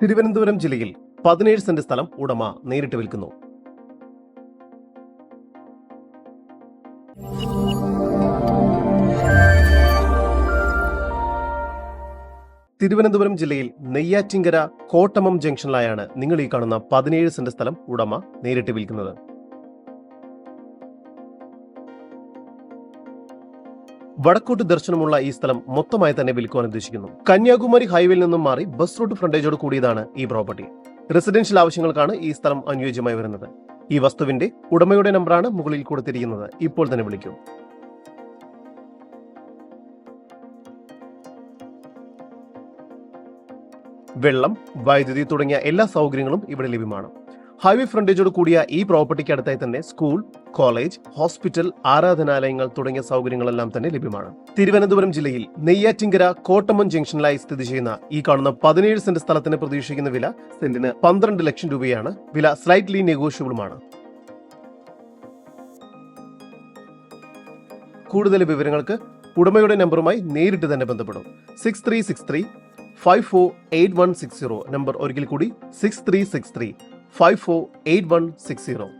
തിരുവനന്തപുരം ജില്ലയിൽ പതിനേഴ് സെന്റ് സ്ഥലം ഉടമ നേരിട്ട് വിൽക്കുന്നു. തിരുവനന്തപുരം ജില്ലയിൽ നെയ്യാറ്റിങ്കര കോട്ടമം ജംഗ്ഷനിലായാണ് നിങ്ങൾ ഈ കാണുന്ന പതിനേഴ് സെന്റ് സ്ഥലം ഉടമ നേരിട്ട് വിൽക്കുന്നത്. വടക്കോട്ട് ദർശനമുള്ള ഈ സ്ഥലം മൊത്തമായി തന്നെ വിൽക്കുവാൻ ഉദ്ദേശിക്കുന്നു. കന്യാകുമാരി ഹൈവേയിൽ നിന്നും മാറി ബസ് റൂട്ട് ഫ്രണ്ടേജോട് കൂടിയതാണ് ഈ പ്രോപ്പർട്ടി. റെസിഡൻഷ്യൽ ആവശ്യങ്ങൾക്കാണ് ഈ സ്ഥലം അനുയോജ്യമായി വരുന്നത്. ഈ വസ്തുവിന്റെ ഉടമയുടെ നമ്പറാണ് മുകളിൽ കൊടുത്തിരിക്കുന്നത്. ഇപ്പോൾ തന്നെ വിളിക്കൂ. വെള്ളം വൈദ്യുതി തുടങ്ങിയ എല്ലാ സൗകര്യങ്ങളും ഇവിടെ ലഭ്യമാണ്. ഹൈവേ ഫ്രണ്ടേജോട് കൂടിയ ഈ പ്രോപ്പർട്ടിക്ക് അടുത്തായി തന്നെ സ്കൂൾ കോളേജ് ഹോസ്പിറ്റൽ ആരാധനാലയങ്ങൾ തുടങ്ങിയ സൗകര്യങ്ങളെല്ലാം തന്നെ ലഭ്യമാണ്. തിരുവനന്തപുരം ജില്ലയിൽ നെയ്യാറ്റിങ്കര കോട്ടമൻ ജംഗ്ഷനിലായി സ്ഥിതി ചെയ്യുന്ന ഈ കാണുന്ന പതിനേഴ് സെന്റ് സ്ഥലത്തിന് പ്രതീക്ഷിക്കുന്ന വില സെന്റിന് പന്ത്രണ്ട് ലക്ഷം രൂപയാണ്. വില സ്ലൈറ്റ്ലി നെഗോഷ്യബിളുമാണ് കൂടുതൽ വിവരങ്ങൾക്ക് ഉടമയുടെ നമ്പറുമായി നേരിട്ട് തന്നെ ബന്ധപ്പെടും. Six three six three five four eight one six zero number ഒരിക്കൽ കൂടി സിക്സ് ത്രീ സിക്സ് ത്രീ 548160.